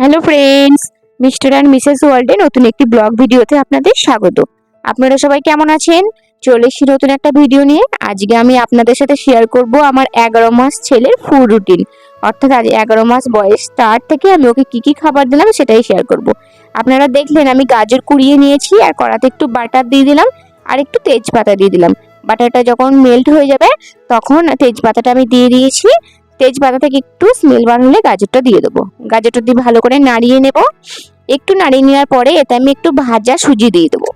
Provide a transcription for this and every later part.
Hello friends mister and missus ওয়ার্ল্ডে নতুন একটি ব্লগ ভিডিওতে আপনাদের স্বাগত। আপনারা সবাই কেমন আছেন? চলে এসেছি নতুন একটা ভিডিও নিয়ে। আজকে আমি আপনাদের সাথে শেয়ার করব আমার এগারো মাস ছেলের ফুড রুটিন অর্থাৎ আজ এগারো মাস বয়স, তার থেকে আমি ওকে কী কী খাবার দিলাম সেটাই শেয়ার করব। আপনারা দেখলেন আমি গাজর কুড়িয়ে নিয়েছি, আর কড়াতে একটু বাটার দিয়ে দিলাম, আর একটু তেজপাতা দিয়ে দিলাম। বাটারটা যখন মেল্ট হয়ে যাবে, তখন তেজপাতাটা আমি দিয়ে দিয়েছি। তেজপাতা থেকে একটু স্মেল বার হলে গাজরটা দিয়ে দেবো। গাজরটা দিয়ে ভালো করে নাড়িয়ে নেব। একটু নাড়িয়ে নেওয়ার পরে এতে আমি একটু ভাজা সুজি দিয়ে দেবো।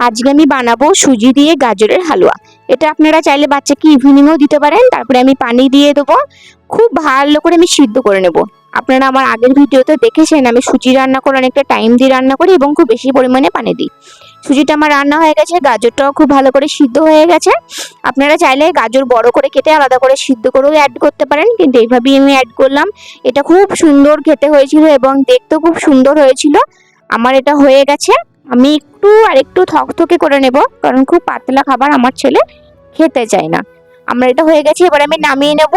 আজকে আমি বানাবো সুজি দিয়ে গাজরের হালুয়া। এটা আপনারা চাইলে বাচ্চাকে ইভিনিংও দিতে পারেন। তারপরে আমি পানি দিয়ে দেবো। খুব ভালো করে আমি সিদ্ধ করে নেব। আপনারা আমার আগের ভিডিওতে দেখেছেন, আমি সুজি রান্না করে অনেকটা টাইম দিয়ে রান্না করি এবং খুব বেশি পরিমাণে পানি দিই। সুজিটা আমার রান্না হয়ে গেছে, গাজরটাও খুব ভালো করে সিদ্ধ হয়ে গেছে। আপনারা চাইলে গাজর বড় করে কেটে আলাদা করে সিদ্ধ করেও অ্যাড করতে পারেন, কিন্তু এইভাবেই আমি অ্যাড করলাম। এটা খুব সুন্দর খেতে হয়েছিল এবং দেখতেও খুব সুন্দর হয়েছিল। আমার এটা হয়ে গেছে। আমি একটু আর একটু থকথকে করে নেব, কারণ খুব পাতলা খাবার আমার ছেলে খেতে চায় না। আমার এটা হয়ে গেছে, এবার আমি নামিয়ে নেব।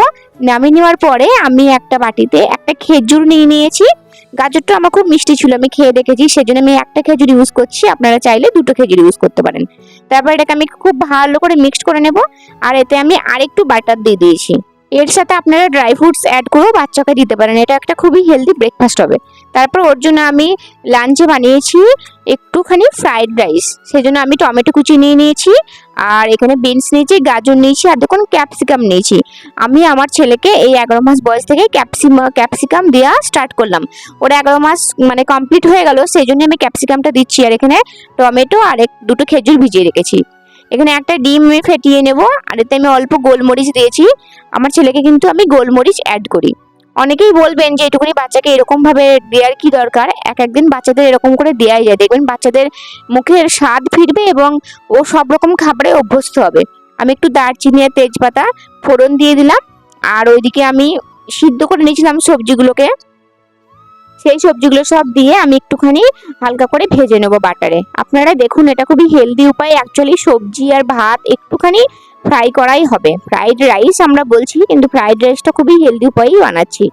নামিয়ে নেওয়ার পরে আমি একটা বাটিতে একটা খেজুর নিয়ে নিয়েছি। গাজরটা আমার খুব মিষ্টি ছিল, আমি খেয়ে দেখেছি, সেজন্য আমি একটা খেজুর ইউজ করছি, আপনারা চাইলে দুটো খেজুর ইউজ করতে পারেন। তারপর এটাকে আমি খুব ভালো করে মিক্সড করে নেব, আর এতে আমি আরেকটু বাটার দিয়ে দিয়েছি। এর সাথে আপনারা ড্রাই ফ্রুটস অ্যাড করেও বাচ্চাকে দিতে পারেন, এটা একটা খুবই হেলদি ব্রেকফাস্ট হবে। তারপর ওর জন্য আমি লাঞ্চে বানিয়েছি একটুখানি ফ্রাইড রাইস সেজন্য আমি টমেটো কুচি নিয়ে নিয়েছি আর এখানে বিনস নিয়েছি, গাজর নিয়েছি আর দেখুন ক্যাপসিকাম নিয়েছি। আমি আমার ছেলেকে এই এগারো মাস বয়স থেকে ক্যাপসিম ক্যাপসিকাম দেওয়া স্টার্ট করলাম। ওর এগারো মাস মানে কমপ্লিট হয়ে গেল সেই জন্য আমি ক্যাপসিকামটা দিচ্ছি আর এখানে টমেটো আর এক, দুটো খেজুর ভিজিয়ে রেখেছি। এখানে একটা ডিম ফেটিয়ে নেব, আর এতে আমি অল্প গোলমরিচ দিয়েছি। আমার ছেলেকে কিন্তু আমি গোলমরিচ অ্যাড করি। অনেকেই বলবেন যে এটুকুনি বাচ্চাকে এরকম ভাবে দেওয়ার কি দরকার? এক একদিন বাচ্চাদের এরকম করে দেওয়াই যায়। দেখবেন বাচ্চাদের মুখের স্বাদ ফিরবে এবং ও সব রকম খাবারে অভ্যস্ত হবে। আমি একটু দারচিনি আর তেজপাতা ফোড়ন দিয়ে দিলাম। আর ওইদিকে আমি সিদ্ধ করে নিয়েছিলাম সবজিগুলোকে। সেই সবজিগুলো সব দিয়ে আমি একটুখানি হালকা করে ভেজে নেব বাটারে। আপনারা দেখুন, এটা খুবই হেলদি উপায়। অ্যাকচুয়ালি সবজি আর ভাত একটুখানি ফ্রাই করাই হবে। ফ্রাইড রাইস আমরা বলছি, কিন্তু ফ্রাইড রাইসটা খুবই হেলদি উপায়েই বানাচ্ছি।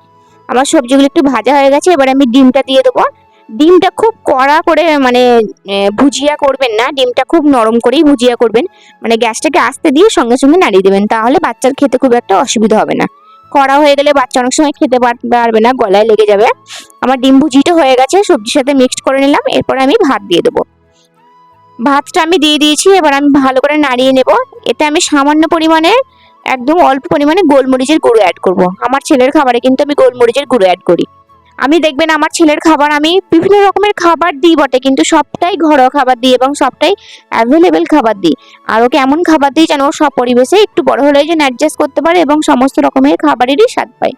আমার সবজিগুলো একটু ভাজা হয়ে গেছে, এবার আমি ডিমটা দিয়ে দেবো। ডিমটা খুব কড়া করে মানে ভুজিয়া করবেন না, ডিমটা খুব নরম করেই ভুজিয়া করবেন। মানে গ্যাসটাকে আস্তে দিয়ে সঙ্গে সঙ্গে নাড়িয়ে দেবেন, তাহলে বাচ্চার খেতে খুব একটা অসুবিধা হবে না। কড়া হয়ে গেলে বাচ্চা অনেক সময় খেতে পার- পারবে না, গলায় লেগে যাবে। আমার ডিম ভুজিটা হয়ে গেছে, সবজির সাথে মিক্সড করে নিলাম, এরপর আমি ভাত দিয়ে দেবো। ভাতটা আমি দিয়ে দিয়েছি, এবার আমি ভালো করে নাড়িয়ে নেব। এতে আমি সামান্য পরিমাণে, একদম অল্প পরিমাণে গোলমরিচের গুঁড়ো অ্যাড করব। আমার ছেলের খাবারে কিন্তু আমি গোলমরিচের গুঁড়ো অ্যাড করি। আমি দেখবেন আমার ছেলের খাবার, আমি বিভিন্ন রকমের খাবার দিই বটে, কিন্তু সবটাই ঘরোয়া খাবার দিই এবং সবটাই অ্যাভেলেবেল খাবার দিই। আর ওকে এমন খাবার দিই যেন সব পরিবেশে একটু বড় হলে যেন অ্যাডজাস্ট করতে পারে এবং সমস্ত রকমের খাবারেরই স্বাদ পায়।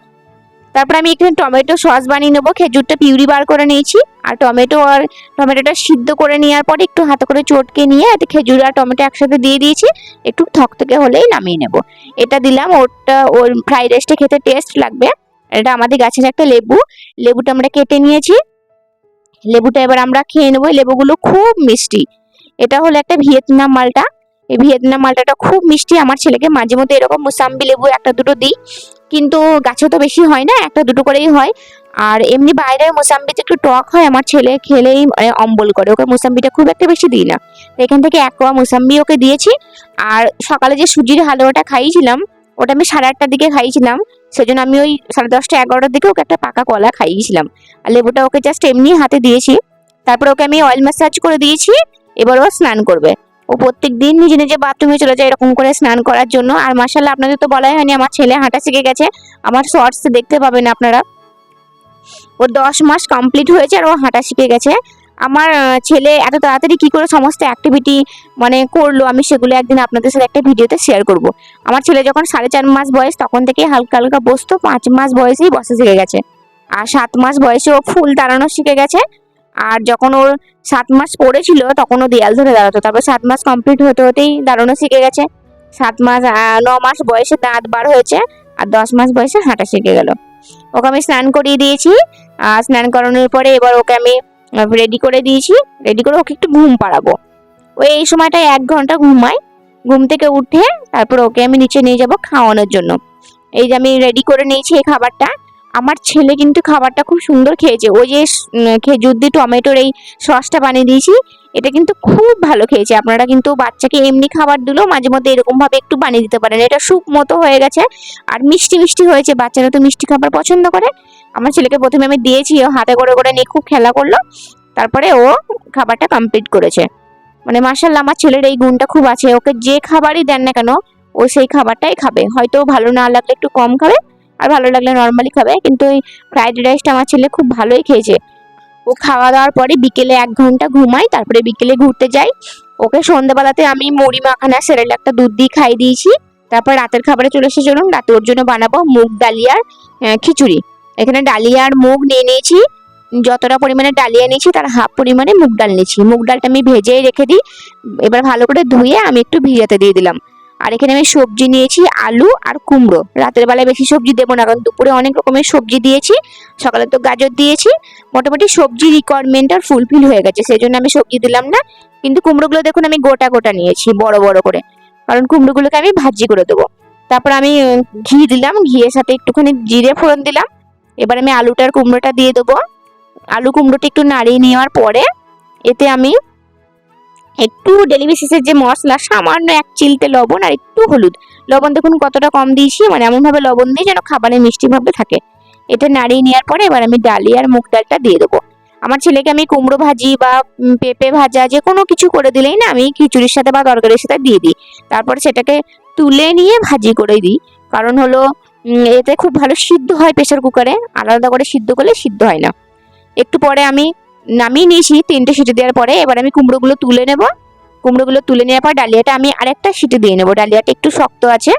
তারপর আমি এখানে টমেটো সস বানিয়ে নেব, খেজুরটা পিউরি বার করে নিয়েছি। আর টমেটো আর টমেটোটা সিদ্ধ করে নেওয়ার পরে একটু হাতে করে চটকে নিয়ে এতে খেজুর আর টমেটো একসাথে দিয়ে দিয়েছি, একটু থকথকে হলেই নামিয়ে নেব। এটা দিলাম, ওরটা, ওর ফ্রাইড রাইসটা খেতে টেস্ট লাগবে। এটা আমাদের গাছের একটা লেবু, লেবুটা আমরা কেটে নিয়েছি। লেবুটা এবার আমরা খেয়ে নেব লেবুগুলো খুব মিষ্টি। এটা হলো একটা ভিয়েতনাম মালটা। এই ভিয়েতনাম মালটাটা খুব মিষ্টি। আমার ছেলেকে মাঝে মধ্যে এরকম মুসাম্বি লেবু একটা দুটো দিই, কিন্তু গাছে তো বেশি হয় না, একটা দুটো করেই হয়। আর এমনি বাইরে মোসাম্বিতে একটু টক হয়, আমার ছেলে খেলেই অম্বল করে। ওকে মোসাম্বিটা খুব একটা বেশি দিই না। তো এখান থেকে এক কোয়া মোসাম্বি ওকে দিয়েছি। আর সকালে যে সুজির হালুয়াটা খাইয়েছিলাম ওটা আমি সাড়ে আটটার দিকে খাইয়েছিলাম সেজন্য আমি ওই সাড়ে দশটা, এগারোটার দিকে ওকে একটা পাকা কলা খাইয়েছিলাম। আর লেবুটা ওকে জাস্ট এমনি হাতে দিয়েছি। তারপর ওকে আমি অয়েল ম্যাসাজ করে দিয়েছি। এবার ও স্নান করবে। ও প্রত্যেক দিন নিজে নিজে বাথরুমে চলে যায় এরকম করে স্নান করার জন্য। আর মাসাল্লাহ আপনাদের তো বলাই হয়নি, আমার ছেলে হাঁটা শিখে গেছে। আমার শর্টস দেখতে পাবেন আপনারা। ওর দশ মাস কমপ্লিট হয়েছে আর ও হাঁটা শিখে গেছে। আমার ছেলে এত তাড়াতাড়ি কি করে সমস্ত অ্যাক্টিভিটি মানে করল, আমি সেগুলো একদিন আপনাদের সাথে একটা ভিডিওতে শেয়ার করব। আমার ছেলে যখন সাড়ে চার মাস বয়স, তখন থেকে হালকা হালকা বসতো, পাঁচ মাস বয়সেই বসা শিখে গেছে। আর সাত মাস বয়সে ও ফুল দাঁড়ানো শিখে গেছে। আর যখন ওর সাত মাস পড়েছিল, তখন ও দেয়াল ধরে দাঁড়াতো। তারপর সাত মাস কমপ্লিট হতে হতেই দাঁড়ানো শিখে গেছে। সাত মাস ন মাস বয়সে দাঁত বার হয়েছে আর দশ মাস বয়সে হাঁটা শিখে গেল। ওকে আমি স্নান করিয়ে দিয়েছি। আর স্নান করানোর পরে এবার ওকে আমি রেডি করে দিয়েছি। রেডি করে ওকে একটু ঘুম পাড়াবো। ওই এই সময়টায় এক ঘণ্টা ঘুমায়। ঘুম থেকে উঠে তারপর ওকে আমি নিচে নিয়ে যাব খাওয়ানোর জন্য। এই যে আমি রেডি করে নিয়েছি এই খাবারটা। আমার ছেলে কিন্তু খাবারটা খুব সুন্দর খেয়েছে। ওই যে খেজুর দিয়ে টমেটোর এই সসটা বানিয়ে দিয়েছি, এটা কিন্তু খুব ভালো খেয়েছে। আপনারা কিন্তু বাচ্চাকে এমনি খাবার দিলেও মাঝে মধ্যে এরকমভাবে একটু বানিয়ে দিতে পারেন। এটা স্যুপ মতো হয়ে গেছে। আর মিষ্টি মিষ্টি হয়েছে, বাচ্চারা তো মিষ্টি খাবার পছন্দ করে। আমার ছেলেকে প্রথমে আমি দিয়েছি, ও হাতে করে করে নিয়ে খুব খেলা করল। তারপরে ও খাবারটা কমপ্লিট করেছে। মানে মার্শাল্লাহ আমার ছেলের এই গুণটা খুব আছে। ওকে যে খাবারই দেন না কেন, ও সেই খাবারটাই খাবে। হয়তো ভালো না লাগলে একটু কম খাবে। আর ভালো লাগলে নর্মালি খাবে, কিন্তু ওই ফ্রাইড রাইসটা আমার ছেলে খুব ভালোই খেয়েছে। ও খাওয়া দাওয়ার পরে বিকেলে এক ঘণ্টা ঘুমাই তারপরে বিকেলে ঘুরতে যাই ওকে সন্ধ্যাবেলাতে আমি মুড়ি মাখানা, সেরেল একটা দুধ দিয়ে খাই দিয়েছি। তারপর রাতের খাবারে চলে এসে চলুন, রাতে ওর জন্য বানাবো মুগ ডালিয়ার খিচুড়ি। এখানে ডালিয়ার মুগ নিয়ে নিয়েছি। যতটা পরিমাণে ডালিয়া নিয়েছি, তার হাফ পরিমাণে মুগ ডাল নিয়েছি। মুগ ডালটা আমি ভেজেই রেখে দিই। এবার ভালো করে ধুয়ে আমি একটু ভিজাতে দিয়ে দিলাম। আর এখানে আমি সবজি নিয়েছি, আলু আর কুমড়ো। রাতের বেলায় বেশি সবজি দেবো না, কারণ দুপুরে অনেক রকমের সবজি দিয়েছি। সকালে তো গাজর দিয়েছি। মোটামুটি সবজি রিকোয়ারমেন্ট আর ফুলফিল হয়ে গেছে সেই জন্য আমি সবজি দিলাম না। কিন্তু কুমড়োগুলো দেখুন, আমি গোটা গোটা নিয়েছি, বড় বড় করে। কারণ কুমড়োগুলোকে আমি ভাজি করে দেবো। তারপর আমি ঘি দিলাম, ঘিয়ের সাথে একটুখানি জিরে ফোড়ন দিলাম। এবার আমি আলুটার কুমড়োটা দিয়ে দেবো। আলু কুমড়োটা একটু নাড়িয়ে নেওয়ার পরে, এতে আমি একটু ডেলিভিসিসের যে মশলা, সামান্য এক চিলতে লবণ আর একটু হলুদ। লবণ দেখুন কতটা কম দিয়েছি মানে এমনভাবে লবণ দিই যেন খাবারে মিষ্টি ভাবে থাকে। এটা নাড়িয়ে নেওয়ার পরে এবার আমি ডালি আর মুগ ডালটা দিয়ে দেবো। আমার ছেলেকে আমি কুমড়ো ভাজি বা পেঁপে ভাজা যে কোনো কিছু করে দিলেই না আমি খিচুড়ির সাথে বা তরকারির সাথে দিয়ে দিই। তারপর সেটাকে তুলে নিয়ে ভাজি করে দিই। কারণ হলো এতে খুব ভালো সিদ্ধ হয় প্রেশার কুকারে। আলাদা করে সিদ্ধ করলে সিদ্ধ হয় না। একটু পরে আমি নামিয়ে নিয়েছি তিনটে সিটি দেওয়ার পরে, এবার আমি কুমড়োগুলো তুলে নেব। কুমড়োগুলো তুলে নেওয়ার পর ডালিয়াটা আমি আরেকটা সিটি দিয়ে নেব। ডালিয়াটা একটু শক্ত আছে।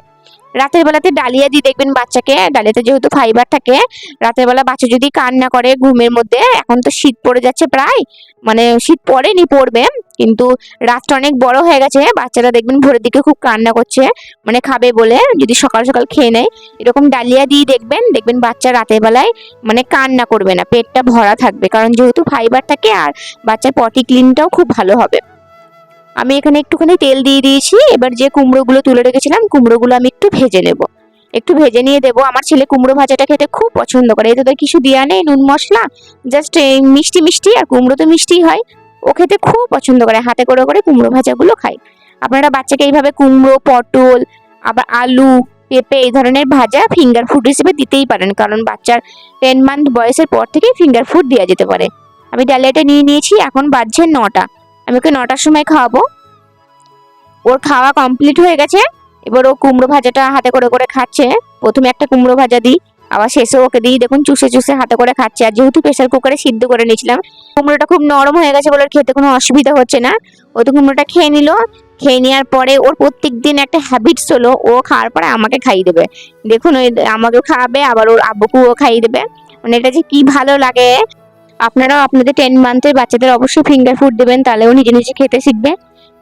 রাতের বেলাতে ডালিয়া দিয়ে দেখবেন বাচ্চাকে, ডালিয়াতে যেহেতু ফাইবার থাকে, রাতের বেলা বাচ্চা যদি কান্না করে ঘুমের মধ্যে, এখন তো শীত পড়ে যাচ্ছে প্রায় মানে শীত পড়েনি, পড়বে, কিন্তু রাতটা অনেক বড় হয়ে গেছে, বাচ্চারা দেখবেন ভোরের দিকে খুব কান্না করছে মানে খাবে বলে, যদি সকাল সকাল খেয়ে নেয়, এরকম ডালিয়া দিয়ে দেখবেন দেখবেন বাচ্চা রাতের বেলায় মানে কান্না করবে না, পেটটা ভরা থাকবে, কারণ যেহেতু ফাইবার থাকে আর বাচ্চার পটি ক্লিনটাও খুব ভালো হবে। আমি এখানে একটুখানি তেল দিয়ে দিয়েছি। এবার যে কুমড়োগুলো তুলে রেখেছিলাম, কুমড়োগুলো আমি একটু ভেজে নেব। একটু ভেজে নিয়ে দেবো। আমার ছেলে কুমড়ো ভাজাটা খেতে খুব পছন্দ করে। এতে তো কিছু দেওয়া নেই নুন, মশলা জাস্ট মিষ্টি মিষ্টি, আর কুমড়ো তো মিষ্টিই হয়। ও খেতে খুব পছন্দ করে, হাতে করে করে কুমড়ো ভাজাগুলো খায়। আপনারা বাচ্চাকে এইভাবে কুমড়ো, পটল, আবার আলু, পেঁপে এই ধরনের ভাজা ফিঙ্গার ফুড হিসেবে দিতেই পারেন। কারণ বাচ্চার টেন মান্থ বয়সের পর থেকে ফিঙ্গার ফুড দেওয়া যেতে পারে। আমি ডালিয়াটা নিয়ে নিয়েছি, এখন বাজছে নটা। আমি ওকে নটার সময় খাওয়াবো। ওর খাওয়া কমপ্লিট হয়ে গেছে। এবার ও কুমড়ো ভাজাটা হাতে করে করে খাচ্ছে। প্রথমে একটা কুমড়ো ভাজা দিই, আবার শেষে ওকে দিই। দেখুন, চুষে চুষে হাতে করে খাচ্ছে। আর যেহেতু প্রেশার কুকারে সিদ্ধ করে নিয়েছিলাম, কুমড়োটা খুব নরম হয়ে গেছে বলে খেতে কোনো অসুবিধা হচ্ছে না। ও তো কুমড়োটা খেয়ে নিল। খেয়ে নেওয়ার পরে ওর প্রত্যেক দিন একটা হ্যাবিটস হলো, ও খাওয়ার পরে আমাকে খাইয়ে দেবে। দেখুন, ওই আমাকেও খাওয়াবে, আবার ওর আব্বুকেও খাইয়ে দেবে। মানে এটা যে কি ভালো লাগে। আপনারাও আপনাদের টেন মান্থের বাচ্চাদের অবশ্যই ফিঙ্গার ফুড দেবেন, তাহলেও নিজে নিজে খেতে শিখবে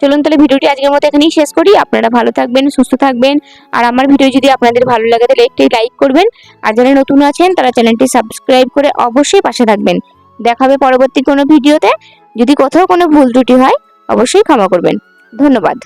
চলুন তাহলে ভিডিওটি আজকের মতো এখানেই শেষ করি। আপনারা ভালো থাকবেন, সুস্থ থাকবেন। আর আমার ভিডিও যদি আপনাদের ভালো লাগে, তাহলে একটি লাইক করবেন। আর যারা নতুন আছেন, তারা চ্যানেলটি সাবস্ক্রাইব করে অবশ্যই পাশে থাকবেন। দেখা হবে পরবর্তী কোনো ভিডিওতে। যদি কোথাও কোনো ভুল ত্রুটি হয়, অবশ্যই ক্ষমা করবেন। ধন্যবাদ।